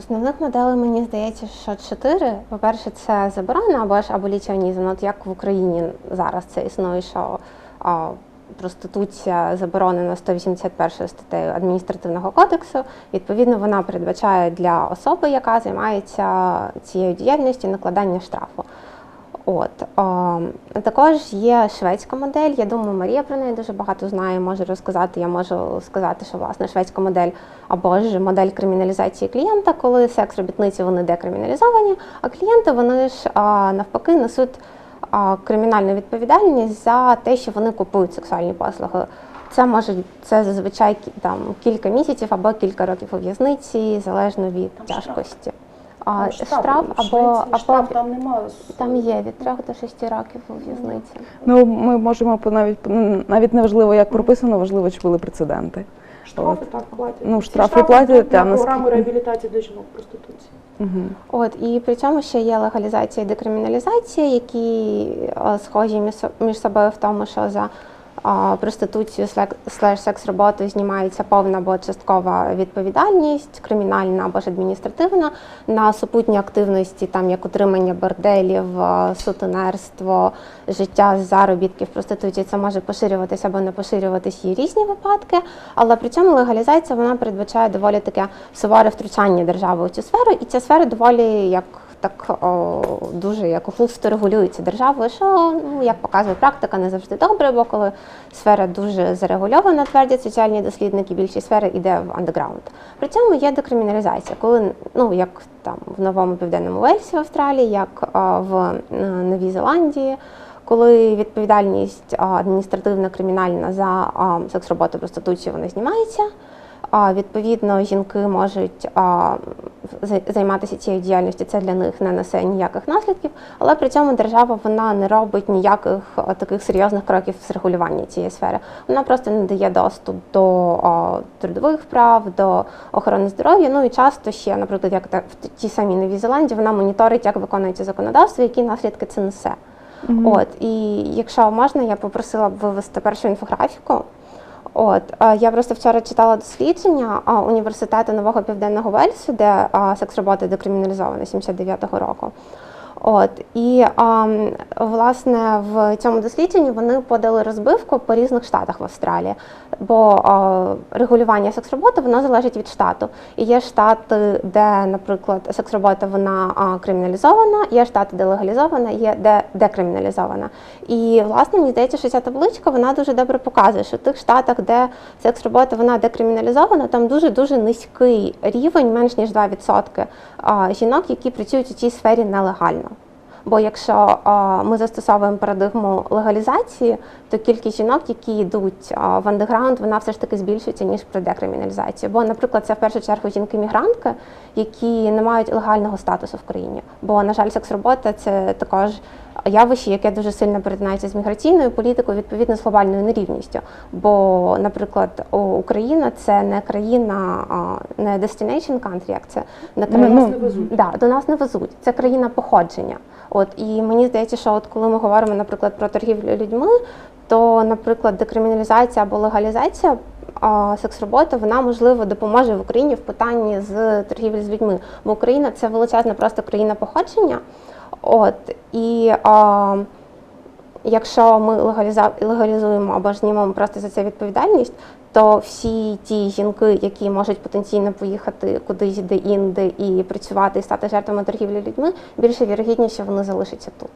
Основних моделей мені здається, що чотири. По-перше, це заборона або ж аболіціонізм. От як в Україні зараз це існує, що о, проституція заборонена 181 статтею адміністративного кодексу. Відповідно, вона передбачає для особи, яка займається цією діяльністю, накладання штрафу. От а, також є шведська модель. Я думаю, Марія про неї дуже багато знає, може розказати. Я можу сказати, що власне шведська модель або ж модель криміналізації клієнта, коли секс-робітниці вони декриміналізовані, а клієнти вони ж а, навпаки несуть а, кримінальну відповідальність за те, що вони купують сексуальні послуги. Це може це зазвичай там кілька місяців або кілька років у в'язниці, залежно від тяжкості. А, Там штраф або, Швеції або штраф там немає. там є від 3 до 6 років у в'язниці. Ну, ми можемо по- навіть ну, навіть не важливо, як прописано, важливо, чи були прецеденти. Штрафи так платять. Ну, Ці штрафи платять, на наскільки- програму реабілітації для жінок проституції. Угу. От і при цьому ще є легалізація і декриміналізація, які е, схожі між со- собою в тому, що за проституцію слеш секс роботу знімається повна або часткова відповідальність, кримінальна або ж адміністративна на супутні активності, там як утримання борделів, сутенерство, життя з заробітків проституції. Це може поширюватися або не поширюватися. Є різні випадки, але при цьому легалізація вона передбачає доволі таке суворе втручання держави у цю сферу, і ця сфера доволі як. Так о, дуже як густо регулюється державою, що ну як показує практика, не завжди добре, бо коли сфера дуже зарегульована, твердять соціальні дослідники, більшість сфери йде в андеграунд. При цьому є декриміналізація, коли ну як там в новому південному Вельсі в Австралії, як а, в е, Новій Зеландії, коли відповідальність адміністративна кримінальна за секс-роботу проституцію вона знімається. А, Відповідно, жінки можуть а, займатися цією діяльністю. Це для них не несе ніяких наслідків, але при цьому держава вона не робить ніяких а, таких серйозних кроків з регулювання цієї сфери. Вона просто не дає доступ до а, трудових прав, до охорони здоров'я. Ну і часто ще, наприклад, як в тій самій Новій Зеландії, вона моніторить, як виконується законодавство, які наслідки це несе. От і якщо можна, я попросила б вивести першу інфографіку. От я просто вчора читала дослідження університету Нового Південного Вельсу, де секс-робота декриміналізована 79-го року. От і а, власне в цьому дослідженні вони подали розбивку по різних штатах в Австралії, бо а, регулювання секс-роботи воно залежить від штату. І є штати, де, наприклад, секс-робота вона а, криміналізована, є штати, де легалізована, є де декриміналізована. І власне мені здається, що ця табличка вона дуже добре показує, що в тих штатах, де секс-робота вона декриміналізована, там дуже дуже низький рівень, менш ніж 2% а, жінок, які працюють у цій сфері нелегально. Бо якщо ми застосовуємо парадигму легалізації, то кількість жінок, які йдуть в андеграунд, вона все ж таки збільшується ніж при декриміналізації. Бо, наприклад, це в першу чергу жінки-мігрантки, які не мають легального статусу в країні. Бо, на жаль, секс-робота це також явище, яке дуже сильно перетинається з міграційною політикою, відповідно з глобальною нерівністю. Бо, наприклад, Україна це не країна, не destination country, як це не країна. ну, не везуть. Да, до нас не везуть. Це країна походження. От і мені здається, що от коли ми говоримо, наприклад, про торгівлю людьми, то, наприклад, декриміналізація або легалізація а, секс-роботи, вона можливо допоможе в Україні в питанні з торгівлі з людьми. Бо Україна це величезна просто країна походження. От і а, якщо ми легалізуємо або ж знімемо просто за це відповідальність, то всі ті жінки, які можуть потенційно поїхати кудись де інде і працювати і стати жертвами торгівлі людьми, більше вірогідніше вони залишаться тут.